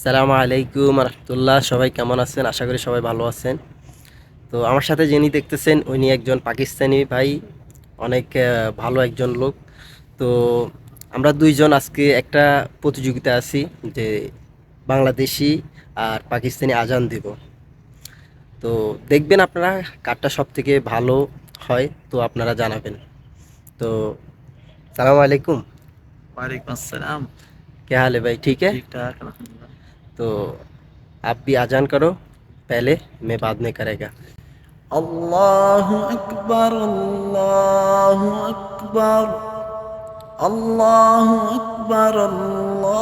সালাম আলাইকুম রহমতুল্লাহ সবাই কেমন আছেন? আশা করি সবাই ভালো আছেন। তো আমার সাথে যিনি দেখতেছেন উনি একজন পাকিস্তানি ভাই অনেক ভালো একজন লোক। তো আমরা দুইজন আজকে একটা প্রতিযোগিতা আছি যে বাংলাদেশি আর পাকিস্তানি আজান দেব। তো দেখবেন আপনারা কারটা সব থেকে ভালো হয় তো আপনারা জানাবেন। তো সালাম আলাইকুম। ওয়ালাইকুম আসসালাম। কে হালে ভাই ঠিক আছে तो आप भी आजान करो, पहले मैं बाद में करेगा। अल्लाह अकबर अल्लाह अकबर अल्लाह अकबर अल्लाह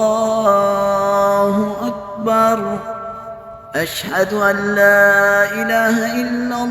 अकबर। अशहदु अन ला इलाहा इल्लल्लाह।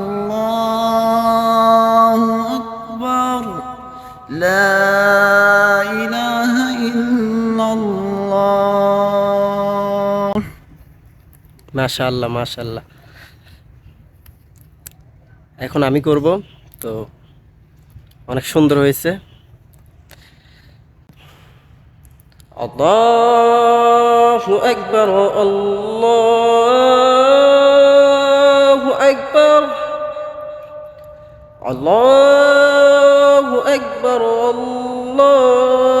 ইল্লাল্লাহ। মাশাআল্লাহ মাশাআল্লাহ। এখন আমি করব, তো অনেক সুন্দর হয়েছে। আল্লাহু আকবার আল্লাহু আকবার। আল্লাহু আকবার আল্লাহ।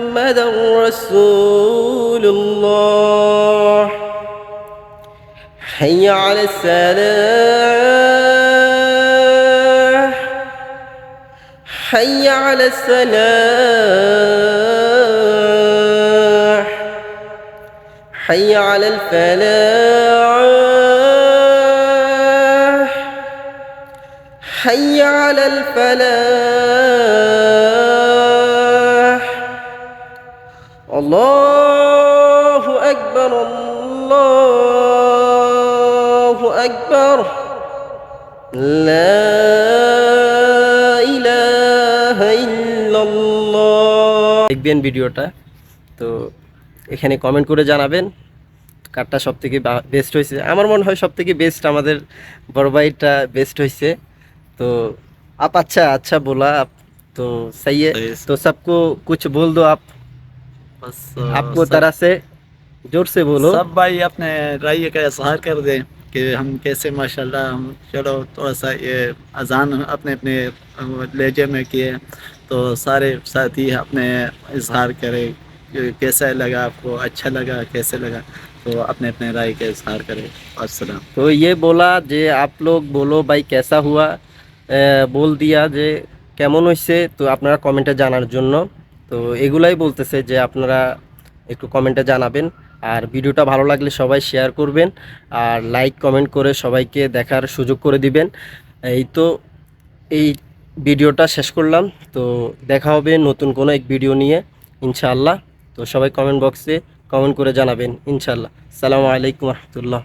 محمدا رسول الله. حي على السلام حي على السلام حي على الفلاح. حي على الفلاح. الله أكبر الله أكبر لا إله إلا الله দেখবেন ভিডিওটা তো এখানে কমেন্ট করে জানাবেন কারটা সব থেকে বেস্ট হয়েছে। আমার মনে হয় সব থেকে বেস্ট আমাদের বড় ভাইটা বেস্ট হয়েছে। তো আপ আচ্ছা আচ্ছা বলা আপ। তো সাইয়ে তো সবকো কিছু বল দো আপ। बस आपको तरह से जोर से बोलो सब भाई अपने राय का इजहार कर दें कि हम कैसे माशाल्लाह हम चलो थोड़ा सा ये अजान अपने अपने लहजे में किए तो सारे साथी अपने इजहार करें कि कैसा लगा आपको अच्छा लगा कैसे लगा तो अपने अपने राय का इजहार करें अस्सलाम तो ये बोला যে आप लोग बोलो भाई कैसा हुआ আহ, বল দিয়া যে কেমন হয়েছে তো আপনারা কমেন্টে জানার জন্য তো এগুলাই বলতেছে যে আপনারা একটু কমেন্টে জানাবেন। আর ভিডিওটা ভালো লাগলে সবাই শেয়ার করবেন আর লাইক কমেন্ট করে সবাইকে দেখার সুযোগ করে দিবেন। এই তো এই ভিডিওটা শেষ করলাম। তো দেখা হবে নতুন কোনো এক ভিডিও নিয়ে, ইনশাআল্লাহ। তো সবাই কমেন্ট বক্সে কমেন্ট করে জানাবেন, ইনশাআল্লাহ। সালামু আলাইকুম রহমতুল্লাহ।